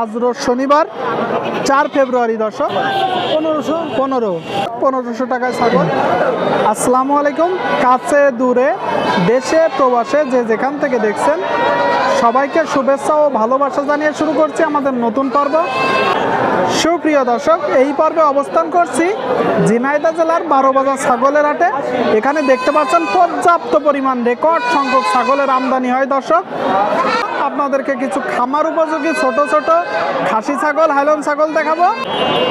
আজ রোজ শনিবার, চার ফেব্রুয়ারি দর্শক। পনেরোশো, পনেরো, পনেরোশো টাকায় ছাগল। আসসালামু আলাইকুম। কাছে, দূরে, দেশে, প্রবাসে যে যেখান থেকে দেখছেন সবাইকে শুভেচ্ছা ও ভালোবাসা জানিয়ে শুরু করছি আমাদের নতুন পর্ব। সুপ্রিয় দর্শক, এই পর্বে অবস্থান করছি ঝিনাইদহ জেলার বারো বাজার ছাগলের হাটে। এখানে দেখতে পাচ্ছেন পর্যাপ্ত পরিমাণ রেকর্ড সংখ্যক ছাগলের আমদানি হয় দর্শক। আপনাদেরকে কিছু খামার উপযোগী ছোট ছোট খাসি ছাগল, হাইলন ছাগল দেখাবো।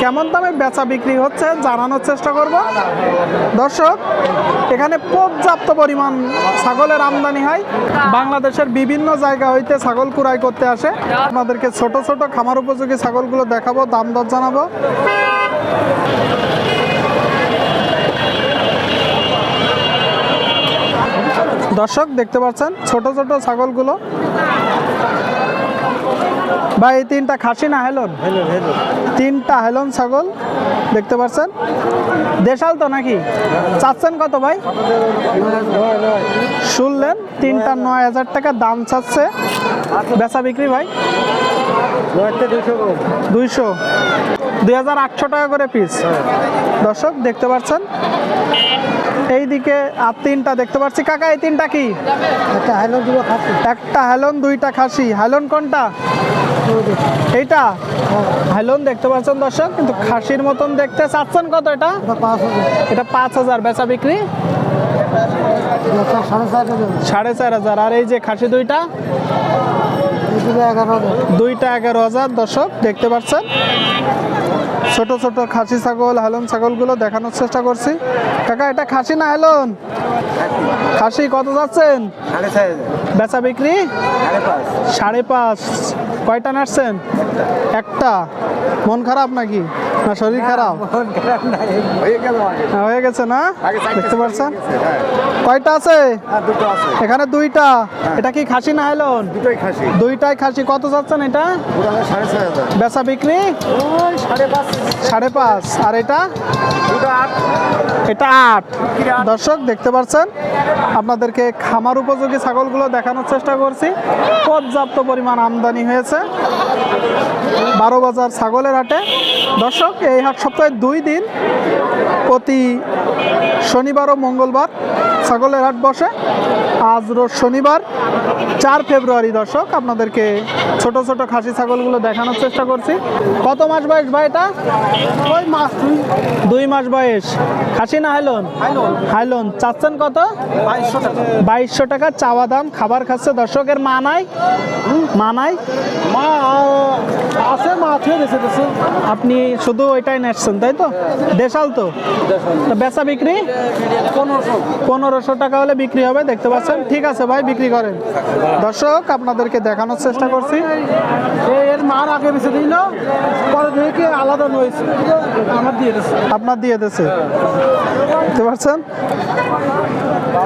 কেমন দামে বেচা বিক্রি হচ্ছে জানানোর চেষ্টা করব। দর্শক, এখানে পর্যাপ্ত পরিমাণ ছাগলের আমদানি হয়। বাংলাদেশের বিভিন্ন জায়গা হইতে ছাগল কুড়াই করতে আসে। আপনাদেরকে ছোট ছোট খামার উপযোগী ছাগলগুলো দেখাবো, দাম দর জানাব। দর্শক, দেখতে পাচ্ছেন ছোট ছোট ছাগলগুলো। ভাই এই তিনটা খাসি না হেলন? তিনটা হেলন ছাগল দেখতে পাচ্ছেন দেশাল তো নাকি? চাচ্ছেন কত ভাই? শুনলেন তিনটা নয় হাজার টাকা দাম চাচ্ছে। বেচা বিক্রি ভাই? দুইশো। দুই হাজার আটশো টাকা করে পিস। দর্শক দেখতে পাচ্ছেন এইদিকে আর তিনটা দেখতে পাচ্ছি কাকা এই তিনটা কি? একটা দিব খাচ্ছি একটা হ্যালন দুইটা খাসি। হ্যালন কোনটা? এইটা? হ্যালন দেখতে পাচ্ছেন দর্শক কিন্তু খাসির মতন দেখতে চাচ্ছেন কত এটা? এটা পাঁচ হাজার। এটা পাঁচ হাজার বেচা বিক্রি? সাড়ে চার হাজার। সাড়ে চার হাজার আর এই যে খাসি দুইটা? এগারো হাজার দুইটা এগারো হাজার দর্শক দেখতে পাচ্ছেন? ছোট ছোট খাসি ছাগল হেলন ছাগলগুলো দেখানোর চেষ্টা করছি। কাকা এটা খাসি না হেলন খাসি কত যাচ্ছেন? বেচা বিক্রি? সাড়ে পাঁচ। কয়টা নাড়ছেন? একটা। মন খারাপ নাকি? না শরীর খারাপ? হয়ে গেল হ্যাঁ, হয়ে গেছে না? দেখতে পাচ্ছেন? হ্যাঁ কয়টা আছে? আর দুটো আছে। এখানে দুইটা। এটা কি খাসি না হেলন দুটোই খাসি। দুইটাই খাসি। কত যাচ্ছেন এটা? সাড়ে বেচা বিক্রি? ওই সাড়ে পাঁচ। সাড়ে পাঁচ। আর এটা? দুটো আট। এটা আট। দর্শক দেখতে পাচ্ছেন? আপনাদেরকে খামার উপযোগী ছাগলগুলো দেখানোর চেষ্টা করছি। পর্যাপ্ত পরিমাণ আমদানি হয়েছে। বারো বাজার ছাগলের হাটে। দর্শক এই হাট সপ্তাহে দুই দিন। প্রতি শনিবার ও মঙ্গলবার ছাগলের হাট বসে। আজ রোজ শনিবার চার ফেব্রুয়ারি দর্শক আপনাদেরকে ছোট ছোট খাসি ছাগলগুলো দেখানোর চেষ্টা করছি। কত মাস বয়স ভাই এটা? ওই মাছ দুই মাস বয়স। খাসি না হাইলন? হাইলন। চাচ্ছেন কত? বাইশশো টাকা। চাওয়া দাম খাবার খাচ্ছে। দর্শকের মা নাই? মা নাই? মা আছে মা আপনি শুধু ওইটাই নেসছেন তাই তো? দেশাল তো? বেচা বিক্রি? পনেরোশো টাকা হলে বিক্রি হবে, দেখতে পাচ্ছেন? ঠিক আছে ভাই, বিক্রি করেন। দর্শক, আপনাদেরকে দেখানোর চেষ্টা করছি। এর মার আগে বেশি দিল পরে দেখে আলাদা রয়েছে দিয়ে দিয়েছে আপনার দিয়ে দিয়েছে দেখতে পারছেন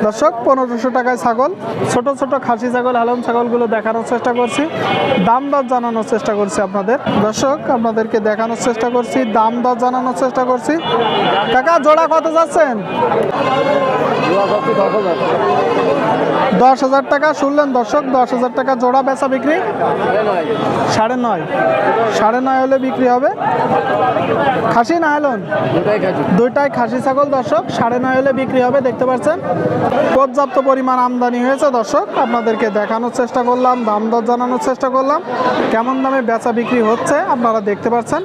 দর্শক, পনেরোশো টাকায় ছাগল, ছোট ছোট খাসি ছাগল আলম ছাগলগুলো দেখানোর চেষ্টা করছি। দাম দর জানানোর চেষ্টা করছি আপনাদের। দর্শক, আপনাদেরকে দেখানোর চেষ্টা করছি, দাম দর জানানোর চেষ্টা করছি। টাকা জোড়া কত যাচ্ছেন? দশ হাজার টাকা শুনলেন দর্শক দশ হাজার টাকা জোড়া বেচা বিক্রি। সাড়ে নয়। সাড়ে নয় হলে বিক্রি হবে। খাসি না হেলন? খাসি। দুইটাই খাসি ছাগল দর্শক সাড়ে নয় হলে বিক্রি হবে দেখতে পাচ্ছেন। পর্যাপ্ত পরিমাণ আমদানি হয়েছে দর্শক আপনাদেরকে দেখানোর চেষ্টা করলাম দাম দর জানানোর চেষ্টা করলাম। কেমন দামে বেচা বিক্রি হচ্ছে আপনারা দেখতে পাচ্ছেন।